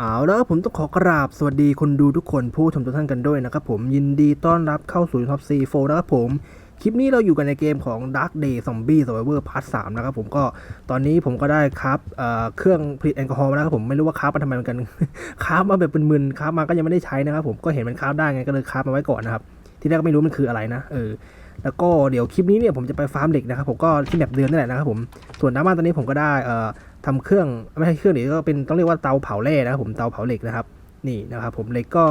เอาแล้วผมต้องขอกราบสวัสดีคนดูทุกคนผู้ชมทุกท่านกันด้วยนะครับผมยินดีต้อนรับเข้าสู่ท็อปซีโฟนะครับผมคลิปนี้เราอยู่กันในเกมของ Dark Day Zombie Survivor Part 3 นะครับผมก็ตอนนี้ผมก็ได้ครับเเครื่องผลิตแอลกอฮอล์นะครับผมไม่รู้ว่าคราฟมาทำไมเหมือนกันคราฟมาแบบเป็นหมื่นคราฟมาก็ยังไม่ได้ใช้นะครับผมก็เห็นมันคราฟได้ไงก็เลยคราฟมาไว้ก่อนนะครับทีแรกก็ไม่รู้มันคืออะไรนะเออแล้วก็เดี๋ยวคลิปนี้เนี่ยผมจะไปฟาร์มเหล็กนะครับผมก็ที่แบบเดือนนี่แหละนะครับผมส่วนน้ำมันตอนนี้ผมก็ได้เอ่อ ทำเครื่องไม่ใช่เครื่องนี่ก็เป็นต้องเรียกว่าเตาเผาแร่นะครับผมเตาเผาเหล็กนะครับ นี่นะครับ ผมเหล็กก็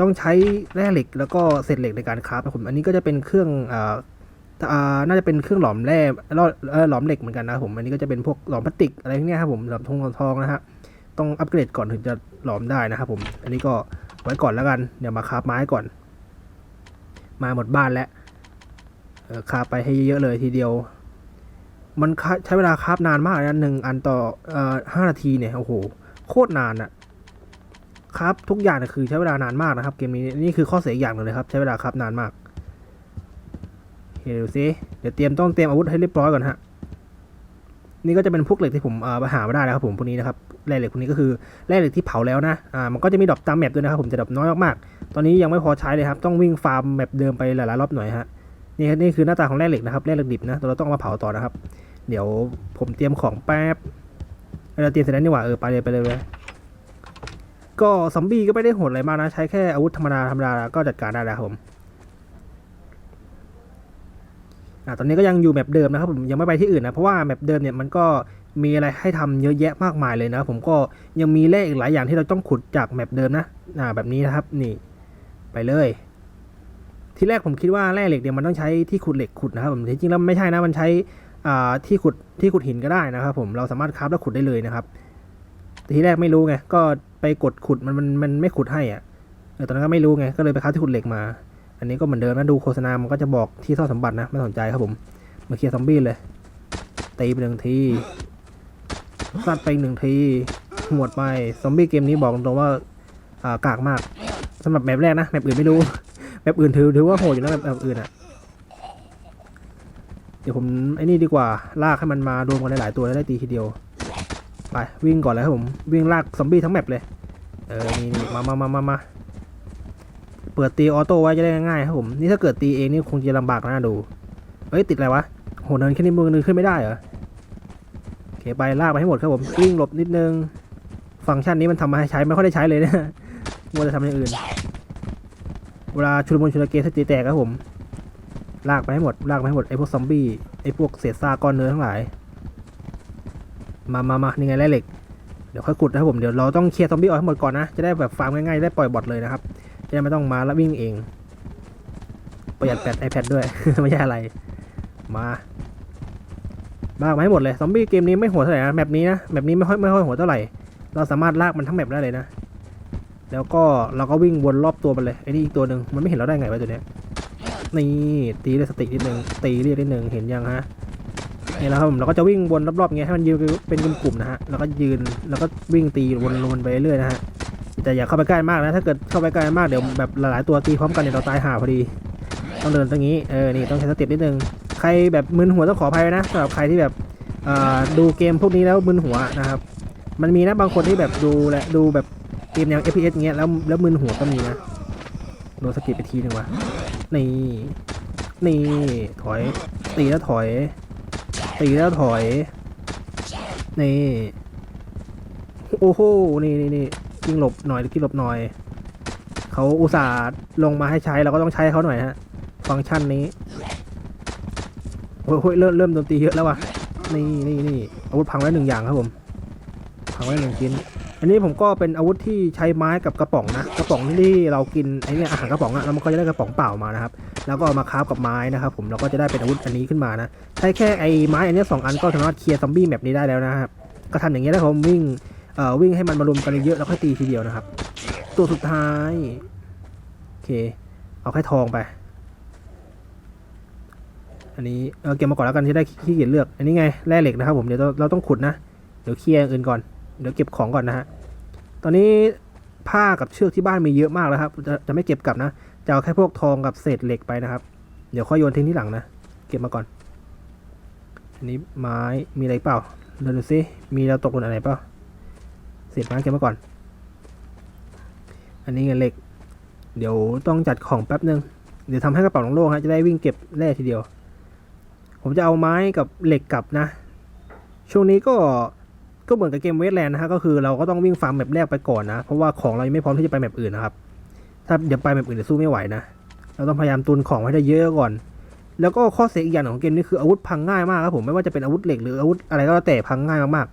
ต้องใช้แร่เหล็กแล้วก็เศษเหล็กในการคราฟนะครับผมอันนี้ก็จะเป็นเครื่องอน่าจะเป็นเครื่องหลอมแร่แล้วเอ่อหลอมเหล็กเหมือนกันนะผมอันนี้ก็จะเป็นพวกหลอมพลาสติกอะไรพวกนี้ครับผมหลอมทองทองนะฮะต้องอัปเกรดก่อนถึงจะหลอมได้นะครับผมอันนี้ก็ไว้ก่อนแล้วกันเดี๋ยวมาคราฟไม้ก่อน มาหมดบ้านแล้วคราฟไปให้เยอะๆเลยทีเดียว มันใช้เวลาคาฟนานมากนะหนึ่งอันต่อเอ่อห้านาทีเนี่ย โอ้โห โคตรนานอะคราฟทุกอย่างเนี่ยคือใช้เวลานานมากนะครับ เกมนี้นี่คือข้อเสียอีกอย่างหนึ่งเลยครับ ใช้เวลาคราฟนานมากเดี๋ยวดูซิเดี๋ยวเตรียมต้องเตรียมอาวุธให้เรียบร้อยก่อนฮะนี่ก็จะเป็นพวกเหล็กที่ผมไปหามาได้นะครับผมพวกนี้นะครับแร่เหล็กพวกนี้ก็คือแร่เหล็กที่เผาแล้วนะอ่ามันก็จะมีดรอปตามแมปด้วยนะครับผมจะดรอปน้อยมากๆตอนนี้ยังไม่พอใช้เลยครับ ต้องวิ่งฟาร์มแมปเดิมไปหลายๆรอบหน่อยฮะ นี่นี่คือหน้าตาของแร่เหล็กนะครับแร่เหล็กดิบนะเราต้องเอามาเผาต่อนะครับ เดี๋ยวผมเตรียมของแป๊บเราเตรียมเสร็จแล้วนี่หว่าเออไปเลยไปเลยไปเลยก็ซอมบี้ก็ไม่ได้โหดอะไรมากนะ ใช้แค่อาวุธธรรมดาธรรมดาก็จัดการได้แล้วครับผมอ่าตอนนี้ก็ยังอยู่แมปเดิมนะครับผมยังไม่ไปที่อื่นนะ เพราะว่าแมปเดิมเนี่ยมันก็มีอะไรให้ทำเยอะแยะมากมายเลยนะ ผมก็ยังมีเลขอีกหลายอย่างที่เราต้องขุดจากแมปเดิมนะอ่าแบบนี้นะครับนี่ไปเลย ที่แรกผมคิดว่าแร่เหล็กเนี่ยมันต้องใช้ที่ขุดเหล็กขุดนะครับผมจริงๆแล้วไม่ใช่นะมันใช้ที่ขุดที่ขุดหินก็ได้นะครับผมเราสามารถคราฟแล้วขุดได้เลยนะครับแต่ทีแรกไม่รู้ไงก็ไปกดขุดมันมันมันไม่ขุดให้อะตอนนั้นก็ไม่รู้ไงก็เลยไปคราฟที่ขุดเหล็กมา อันนี้ก็เหมือนเดิมนะดูโฆษณามันก็จะบอกที่ซ่อนสมบัตินะไม่สนใจครับผมมาเคลียร์ซอมบี้เลยตีไปหนึ่งทีซัดไปหนึ่งทีหมดไปซอมบี้เกมนี้บอกตรงๆว่าอ่า กากมากสำหรับแมปแรกนะแมปอื่นไม่รู้ แมปอื่นถือถือว่าโหดอยู่นะแมปแบบอื่นอะ เดี๋ยวผมไอ้นี่ดีกว่าลากให้มันมารวมกันหลายๆตัวแล้วได้ตีทีเดียว ไปวิ่งก่อนเลยครับผมวิ่งลากซอมบี้ทั้งแมปเลย เออนี่นี่มามามามามาเปิดตีออโต้ไว้จะได้ง่ายๆครับผมนี่ถ้าเกิดตีเองนี่คงจะลำบากน่าดูเฮ้ยติดอะไรวะโหเนินแค่นี้มือนึงขึ้นไม่ได้เหรอโอเคไปลากไปให้หมดครับผมวิ่งหลบนิดนึง ฟังก์ชันนี้มันทำมาให้ใช้ไม่ค่อยได้ใช้เลยนะมัวจะทำอย่างอื่น เวลาชุลมุนชุลเกสตีแตกครับผม ลากไปให้หมด ลากไปให้หมดไอ้พวกซอมบี้ไอ้พวกเศษซากก้อนเนื้อทั้งหลาย มามามานี่ไงแร่เหล็ก เดี๋ยวค่อยขุดนะครับผม เดี๋ยวเราต้องเคลียร์ซอมบี้ออกให้หมดก่อนนะ จะได้แบบฟาร์มง่ายๆ ได้ปล่อยบอทเลยนะครับ จะได้ไม่ต้องมาแล้ววิ่งเอง ประหยัดแบต iPad ด้วย ไม่ใช่อะไร มาลากมาให้หมดเลย ซอมบี้เกมนี้ไม่โหดเท่าไหร่นะ แมปนี้นะ แมปนี้ไม่ค่อยไม่ค่อยโหดเท่าไหร่ เราสามารถลากมันทั้งแมปได้เลยนะ แล้วก็เราก็วิ่งวนรอบตัวมันเลยไอ้นี่อีกตัวหนึ่งมันไม่เห็นเราได้ไงวะตัวเนี้ยนี่ตีด้วยสตินิดหนึ่งตีเรียกนิดหนึ่งเห็นยังฮะนี่แหละครับผมเราก็จะวิ่งวนรอบๆอย่างเงี้ยให้มันยืนเป็นกลุ่มๆนะฮะแล้วก็ยืนแล้วก็วิ่งตีวนวนไปเรื่อยนะฮะแต่อย่าเข้าไปใกล้มากนะถ้าเกิดเข้าไปใกล้มากเดี๋ยวแบบหลายๆตัวตีพร้อมกันเนี่ยเราตายห่าพอดี ต้องเดินตรงนี้เออนี่ต้องใช้สตินิดนึงใครแบบมึนหัวต้องขออภัยนะสำหรับใครที่แบบอ่าดูเกมพวกนี้แล้วมึนหัวนะครับมันมีนะบางคนที่แบบดูและดูแบบ เกมแนว FPS เงี้ยแล้วแล้วมึนหัวก็มีนะโดนสกิปไปทีหนึ่งวะนี่นี่ถอย ตีแล้วถอย ตีแล้วถอย นี่โอ้โหนี่นี่นี่กิ้งหลบหน่อยกิ้งหลบหน่อยเขาอุตส่าห์ลงมาให้ใช้เราก็ต้องใช้เขาหน่อยฮะ ฟังก์ชันนี้โอ้ยโอ้ยเริ่มเริ่มโดนตีเยอะแล้วว่ะนี่นี่นี่อาวุธพังไว้หนึ่งอย่างครับผมพังไว้หนึ่งชิ้น อันนี้ผมก็เป็นอาวุธที่ใช้ไม้กับกระป๋องนะกระป๋องที่เรากินไอ้เนี่ยอาหารกระป๋องอะแล้วมันก็จะได้กระป๋องเปล่ามานะครับแล้วก็เอามาคราฟกับไม้นะครับผมเราก็จะได้เป็นอาวุธอันนี้ขึ้นมานะใช้แค่ไอ้ไม้อันนี้สองอันก็สามารถเคลียร์ซอมบี้แบบนี้ได้แล้วนะครับก็ทำอย่างเงี้ยแล้วผมวิ่งเอ่อวิ่งให้มันมารวมกันเยอะแล้วค่อยตีทีเดียวนะครับ ตัวสุดท้ายโอเค เอาแค่ทองไป อันนี้เออเก็บมาก่อนแล้วกันจะได้ขี้เกียจเลือก อันนี้ไงแร่เหล็กนะครับผมเดี๋ยวเราต้องขุดนะเดี๋ยวเคลียร์อื่นก่อน เดี๋ยวเก็บของก่อนนะฮะ ตอนนี้ผ้ากับเชือกที่บ้านมีเยอะมากแล้วครับ จะจะไม่เก็บกลับนะ จะเอาแค่พวกทองกับเศษเหล็กไปนะครับ เดี๋ยวค่อยโยนทิ้งที่หลังนะ เก็บมาก่อน อันนี้ไม้มีอะไรเปล่าเดี๋ยวดูซิมีเราตกหล่นอะไรเปล่าเศษไม้เก็บมาก่อน อันนี้เงินเหล็ก เดี๋ยวต้องจัดของแป๊บนึง เดี๋ยวทำให้กระเป๋าโล่งๆฮะจะได้วิ่งเก็บแร่ทีเดียว ผมจะเอาไม้กับเหล็กกลับนะ ช่วงนี้ก็ ก็เหมือนกับเกมเวสแลนด์นะฮะก็คือเราก็ต้องวิ่งฟาร์มแบบแรกไปก่อนนะ เพราะว่าของเรายังไม่พร้อมที่จะไปแบบอื่นนะครับ ถ้าเดี๋ยวไปแบบอื่นเดี๋ยวสู้ไม่ไหวนะ เราต้องพยายามตุนของไว้ได้เยอะก่อน แล้วก็ข้อเสียอีกอย่างของเกมนี้คืออาวุธพังง่ายมากครับผมไม่ว่าจะเป็นอาวุธเหล็กหรืออาวุธอะไรก็แล้วแต่พังง่ายมาก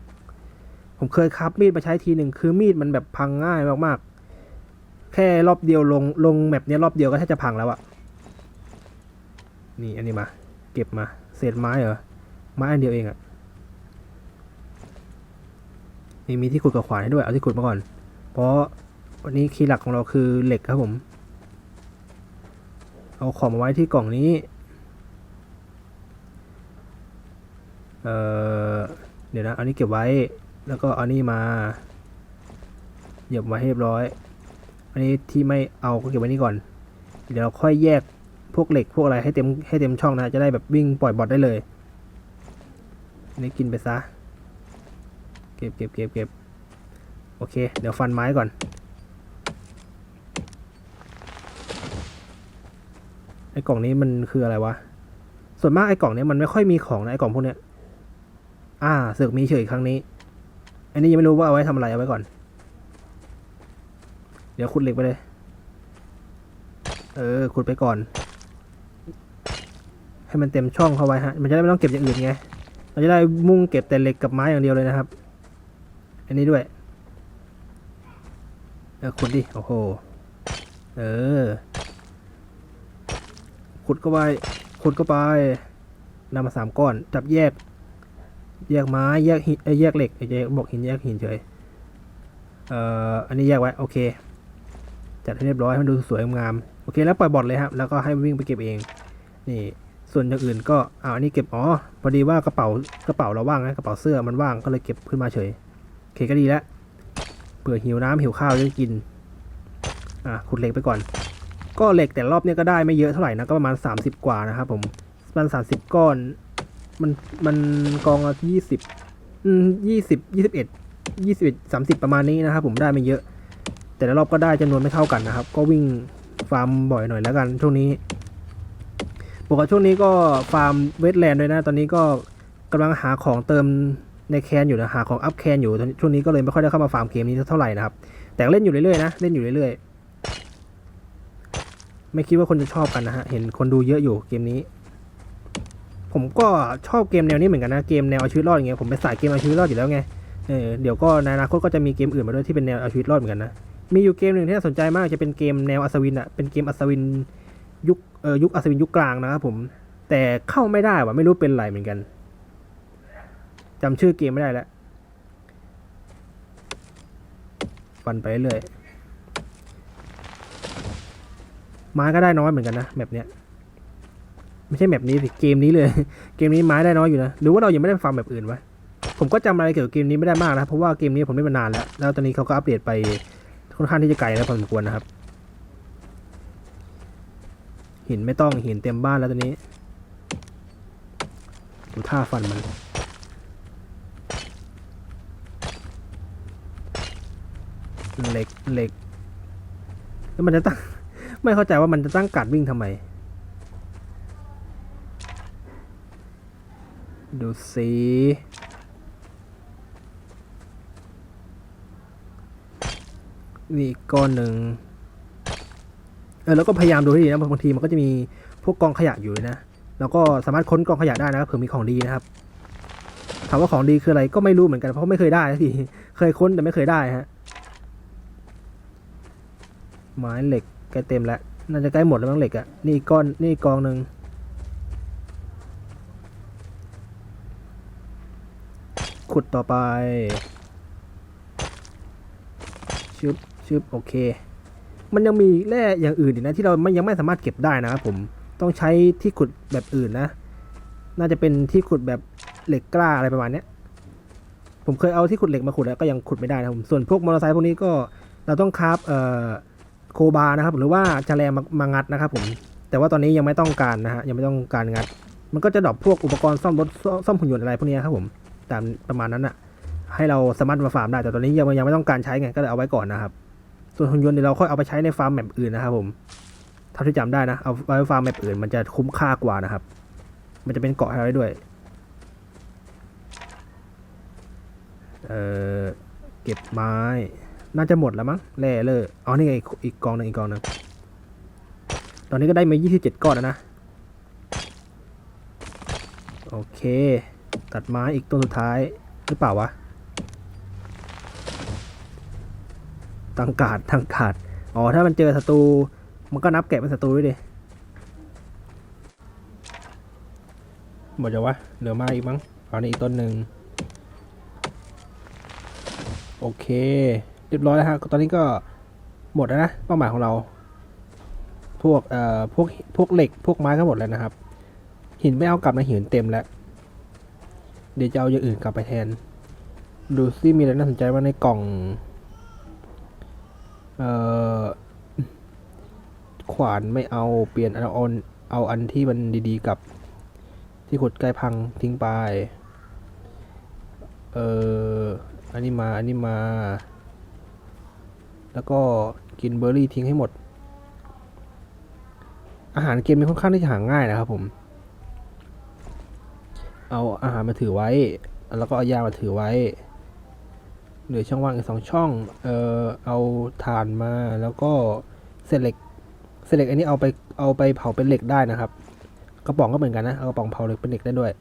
ๆ ผมเคยคับมีดมาใช้ทีหนึ่งคือมีดมันแบบพังง่ายมากๆ แค่รอบเดียวลงลงแมปเนี้ยรอบเดียวก็แทบจะพังแล้วอะนี่อันนี้มา เก็บมาเศษไม้เหรอไม้อันเดียวเองอะ นี่มีที่ขุดกับขวานให้ด้วย เอาที่ขุดมาก่อน เพราะวันนี้คีย์หลักของเราคือเหล็กครับผม เอาของมาไว้ที่กล่องนี้ เอ่อ เดี๋ยวนะเอานี้เก็บไว้ แล้วก็เอานี่มาเหยียบไว้ให้เรียบร้อย อันนี้ที่ไม่เอาก็เก็บไว้นี่ก่อน เดี๋ยวเราค่อยแยกพวกเหล็กพวกอะไรให้เต็มให้เต็มช่องนะ จะได้แบบวิ่งปล่อยบอทได้เลย อันนี้กินไปซะ ก็บเก็บเก็บเก็บโอเค เดี๋ยวฟันไม้ก่อน ไอ้กล่องนี้มันคืออะไรวะ ส่วนมากไอ้กล่องนี้มันไม่ค่อยมีของนะไอ้กล่องพวกเนี้ย อ่าเสือกมีเฉยครั้งนี้ อันนี้ยังไม่รู้ว่าเอาไว้ทำอะไรเอาไว้ก่อน เดี๋ยวขุดเหล็กไปเลย เออขุดไปก่อน ให้มันเต็มช่องเข้าไว้ฮะ มันจะได้ไม่ต้องเก็บอย่างอื่นไงเราจะได้มุ่งเก็บแต่เหล็กกับไม้อย่างเดียวเลยนะครับ อันนี้ด้วย เออขุดดิ โอ้โห เออ ขุดก็ไป ขุดก็ไปนำมาสามก้อน จับแยก แยกไม้ แยกหินเอ้แยกเหล็กไอ้แยกบอกหินแยกหินเฉย เอ่อ อันนี้แยกไว้ โอเค จัดให้เรียบร้อยให้มันดูสวยงาม โอเค แล้วปล่อยบอทเลยครับ แล้วก็ให้วิ่งไปเก็บเอง นี่ส่วนอย่างอื่นก็อ้าวอันนี้เก็บ อ๋อ พอดีว่ากระเป๋ากระเป๋าเราว่างนะกระเป๋าเสื้อมันว่างก็เลยเก็บขึ้นมาเฉย เคก็ดีแล้วเผื่อหิวน้ำหิวข้าวจะกิน อะขุดเหล็กไปก่อน ก็เหล็กแต่รอบเนี้ยก็ได้ไม่เยอะเท่าไหร่นะ ก็ประมาณ 30 กว่านะครับผมมันสามสิบก้อน มันมันกองละยี่สิบอืมยี่สิบยี่สิบเอ็ดยี่สิบเอ็ดสามสิบประมาณนี้นะครับผมได้ไม่เยอะ แต่ละรอบก็ได้จำนวนไม่เท่ากันนะครับ ก็วิ่งฟาร์มบ่อยหน่อยแล้วกันช่วงนี้บอกว่าช่วงนี้ก็ฟาร์มเวทแลนด์ด้วยนะ ตอนนี้ก็กำลังหาของเติม ในแคนอยู่นะหาของอัพแคนอยู่ช่วงนี้ก็เลยไม่ค่อยได้เข้ามาฟาร์มเกมนี้เท่าไหร่นะครับ แต่เล่นอยู่เรื่อยๆนะเล่นอยู่เรื่อยๆไม่คิดว่าคนจะชอบกันนะฮะเห็นคนดูเยอะอยู่เกมนี้ ผมก็ชอบเกมแนวนี้เหมือนกันนะเกมแนวเอาชีวิตรอดอย่างเงี้ยผมเป็นสายเกมเอาชีวิตรอดอยู่แล้วไงเออเดี๋ยวก็ในอนาคตก็จะมีเกมอื่นมาด้วยที่เป็นแนวเอาชีวิตรอดเหมือนกันนะมีอยู่เกมหนึ่งที่น่าสนใจมากจะเป็นเกมแนวอัศวินอะเป็นเกมอัศวินยุคเออยุคอัศวินยุคกลางนะครับผมแต่เข้าไม่ได้ว่ะไม่รู้เป็นไรเหมือนกัน จำชื่อเกมไม่ได้แล้วฟันไปเรื่อยไม้ก็ได้น้อยเหมือนกันนะแบบเนี้ยไม่ใช่แบบนี้สิเกมนี้เลย เกมนี้ไม้ได้น้อยอยู่นะหรือว่าเรายังไม่ได้ฟังแบบอื่นวะผมก็จำอะไรเกี่ยวกับเกมนี้ไม่ได้มากนะเพราะว่าเกมนี้ผมเล่นมานานแล้ว แล้วตอนนี้เขาก็อัปเดตไปค่อนข้างที่จะไกลแล้วพอสมควรนะครับ หินไม่ต้องหินเต็มบ้านแล้วตอนนี้ดูท่าฟันมัน เหล็กเหล็กแล้วมันจะตั้ง ไม่เข้าใจว่ามันจะตั้งการดวิ่งทำไม ดูสินี่อีกก้อนหนึ่งเออแล้วก็พยายามดูให้ดีนะบางทีมันก็จะมีพวกกองขยะอยู่นะแล้วก็สามารถค้นกองขยะได้นะครับเผื่อมีของดีนะครับถามว่าของดีคืออะไรก็ไม่รู้เหมือนกันเพราะไม่เคยได้สักทีเคยค้นแต่ไม่เคยได้ฮะ ไม้เหล็กใกล้เต็มแล้วน่าจะใกล้หมดแล้วมั้งเหล็กอะ่ะนี่อีกก้อนนี่อีกกองหนึ่งขุดต่อไปชึบชึบโอเค มันยังมีแร่อย่างอื่นอีกนะที่เราไม่ยังไม่สามารถเก็บได้นะครับผมต้องใช้ที่ขุดแบบอื่นนะ น่าจะเป็นที่ขุดแบบเหล็กกล้าอะไรประมาณเนี้ยผมเคยเอาที่ขุดเหล็กมาขุดแล้วก็ยังขุดไม่ได้นะผมส่วนพวกมอเตอร์ไซค์พวกนี้ก็เราต้องคราฟเอ่อ โคบานะครับ หรือว่าจะแรมามางัดนะครับผมแต่ว่าตอนนี้ยังไม่ต้องการนะฮะยังไม่ต้องการงัด มันก็จะดรอปพวกอุปกรณ์ซ่อมรถซ่อมหุ่นยนต์อะไรพวกนี้ครับผมตามประมาณนั้นอะให้เราสามารถมาฟาร์มได้แต่ตอนนี้ยังยังไม่ต้องการใช้ไงก็เลยเอาไว้ก่อนนะครับส่วนหุ่นยนต์เดี๋ยวเราค่อยเอาไปใช้ในฟาร์มแมปอื่นนะครับผมเท่าที่จำได้นะเอาไว้ฟาร์มแมปอื่นมันจะคุ้มค่ากว่านะครับ มันจะเป็นเกาะให้เราได้ด้วยเออเก็บไม้ น่าจะหมดแล้วมั้งแร่เลยอ๋อนี่ไงอีกกองหนึงอีกกองหนึงตอนนี้ก็ได้มา 27 ก้อนแล้วนะ โอเค ตัดไม้อีกต้นสุดท้ายหรือเปล่าวะตังกาดตังกาดอ๋อ ถ้ามันเจอศัตรู มันก็นับแกะเป็นศัตรูด้วยดิหมดจะวะ เหลือมาอีกมั้งเอานี่อีกต้นหนึ่ง โอเค เรียบร้อยแล้วฮะตอนนี้ก็หมดแล้วนะเป้าหมายของเรา พวกเอ่อพวกพวกเหล็กพวกไม้ก็หมดแล้วนะครับ หินไม่เอากลับนะหินเต็มแล้ว เดี๋ยวจะเอาอย่างอื่นกลับไปแทน ดูซิมีอะไรน่าสนใจว่าในกล่อง เอ่อขวานไม่เอาเปลี่ยนเอาเอาเอาอันที่มันดีๆกับ ที่ขุดใกล้พังทิ้งไป เอออันนี้มา อันนี้มา แล้วก็กินเบอร์รี่ทิ้งให้หมด อาหารเกมนี้ค่อนข้างที่จะหาง่ายนะครับผม เอาอาหารมาถือไว้ แล้วก็เอายามาถือไว้เหลือช่องว่างอีกสองช่อง เอ่อ เอาถ่านมาแล้วก็เศษเหล็กเศษเหล็กอันนี้เอาไปเอาไปเผาเป็นเหล็กได้นะครับ กระป๋องก็เหมือนกันนะ เอากระป๋องเผาเหล็กเป็นเหล็กได้ด้วย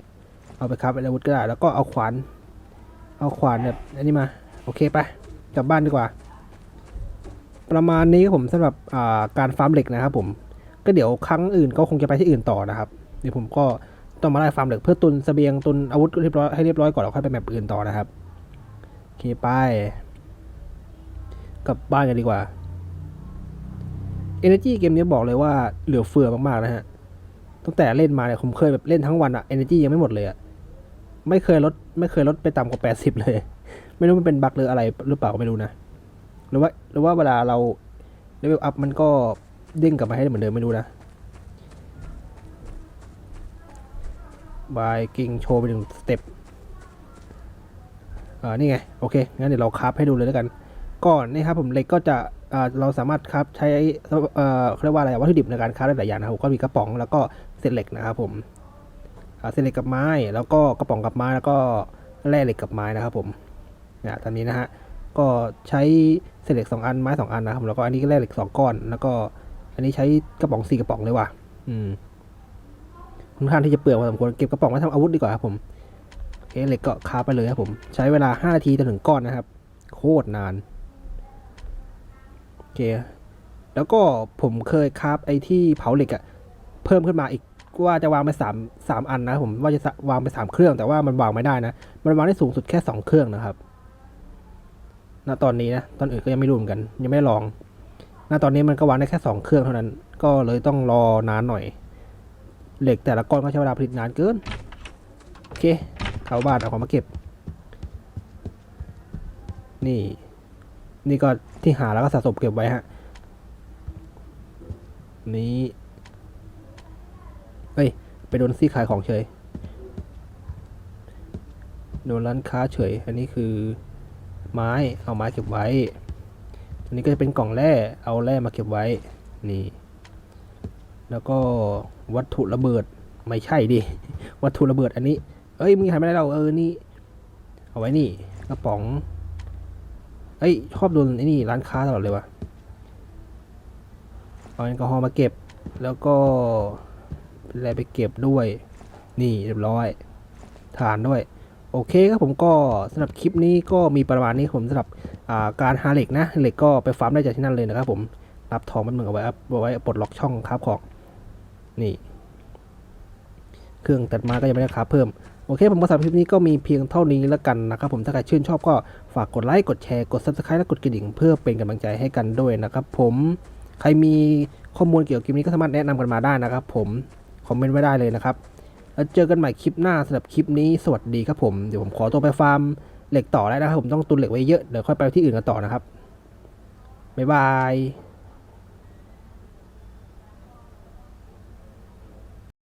เอาไปครับเป็นอาวุธก็ได้ แล้วก็เอาขวาน เอาขวานแบบอันนี้มา โอเคไป กลับบ้านดีกว่า ประมาณนี้ครับผมสำหรับการฟาร์มเหล็กนะครับผมก็เดี๋ยวครั้งอื่นก็คงจะไปที่อื่นต่อนะครับเดี๋ยวผมก็ต้องมาไล่ฟาร์มเหล็กเพื่อตุนเสบียงตุนอาวุธเรียบร้อยให้เรียบร้อยก่อนแล้วค่อยไปแมปอื่นต่อนะครับโอเคไปกลับบ้านกันดีกว่า Energy เกมนี้บอกเลยว่าเหลือเฟือมากๆนะฮะตั้งแต่เล่นมาเนี่ยผมเคยแบบเล่นทั้งวันอะ Energy ยังไม่หมดเลยอะไม่เคยลดไม่เคยลดไปต่ำกว่า 80 เลย ไม่รู้มันเป็นบั๊กหรืออะไรหรือเปล่าไม่รู้นะ หรือว่าหรือว่าเวลาเราเลเวลอัพมันก็เด้งกลับมาให้เหมือนเดิมไม่รู้นะบายกิ้งโชว์ไปหนึ่งสเต็ปอ่านี่ไง โอเค งั้นเดี๋ยวเราคราฟให้ดูเลยแล้วกัน ก่อนนี่ครับผมเหล็กก็จะอ่าเราสามารถคราฟใช้เอ่อเรียกว่าอะไรวัตถุดิบในการคราฟได้หลายอย่างนะครับผมก็มีกระป๋องแล้วก็เศษเหล็กนะครับผมอ่าเศษเหล็กกับไม้ แล้วก็กระป๋องกับไม้แล้วก็แร่เหล็กกับไม้นะครับผมเนี่ยตอนนี้นะฮะ ก็ใช้เศษเหล็กสองอันไม้สองอันนะครับ แล้วก็อันนี้ก็แร่เหล็กสองก้อน แล้วก็ อันนี้ใช้กระป๋องสี่กระป๋องเลยว่ะ อืมค่อนข้างที่จะเปลืองพอสมควรเก็บกระป๋องไว้ทำอาวุธดีกว่าครับผมโอเคเหล็กก็คาไปเลยครับผม ใช้เวลา5นาทีจนถึงก้อนนะครับ โคตรนานโอเคแล้วก็ผมเคยคาบไอ้ที่เผาเหล็กอะเพิ่มขึ้นมาอีกว่าจะวางไปสามสามอันนะผมว่าจะวางไปสามเครื่องแต่ว่ามันวางไม่ได้นะ มันวางได้สูงสุดแค่สองเครื่องนะครับ ณตอนนี้นะตอนอื่นก็ยังไม่รู้เหมือนกัน ยังไม่ลองณตอนนี้มันก็วางได้แค่สองเครื่องเท่านั้น ก็เลยต้องรอนานหน่อย เหล็กแต่ละก้อนก็ใช้เวลาผลิตนานเกิน โอเค เข้าบ้านเอาของมาเก็บ นี่ นี่ก็ที่หาแล้วก็สะสมเก็บไว้ฮะ นี้เอ้ย ไปโดนซี่ขายของเฉย โดนร้านค้าเฉย อันนี้คือ ไม้เอาไม้เก็บไว้อันนี้ก็จะเป็นกล่องแร่เอาแร่มาเก็บไว้นี่ แล้วก็วัตถุระเบิดไม่ใช่ดิวัตถุระเบิดอันนี้ เอ้ยมึงหายไปไหนเราเออนี่เอาไว้นี่กระป๋องเอ้ยชอบโดนไอ้นี่ร้านค้าตลอดเลยวะเอาแอลกอฮอล์มาเก็บ แล้วก็อะไรไปเก็บด้วย นี่เรียบร้อยฐานด้วย โอเคครับผมก็สำหรับคลิปนี้ก็มีประมาณนี้ผมสำหรับการหาเหล็กนะเหล็กก็ไปฟาร์มได้จากที่นั่นเลยนะครับผมรับทองมันเหมือนกับไว้เอาไว้ปลดล็อกช่องครับของนี่ เครื่องตัดมาก็ยังไม่ได้ครับเพิ่มโอเคผมก็สำหรับคลิปนี้ก็มีเพียงเท่านี้แล้วกันนะครับผมถ้าใครชื่นชอบก็ฝากกดไลค์กดแชร์กด subscribe และกดกระดิ่ง เพื่อเป็นกำลังใจให้กันด้วยนะครับผมใครมีข้อมูลเกี่ยวกับคลิปนี้ก็สามารถแนะนำกันมาได้นะครับผมคอมเมนต์ไว้ได้เลยนะครับ แล้วเจอกันใหม่คลิปหน้าสำหรับคลิปนี้สวัสดีครับผม เดี๋ยวผมขอตัวไปฟาร์มเหล็กต่อแล้วนะครับผมต้องตุนเหล็กไว้เยอะ เดี๋ยวค่อยไปที่อื่นกันต่อนะครับ บ๊ายบาย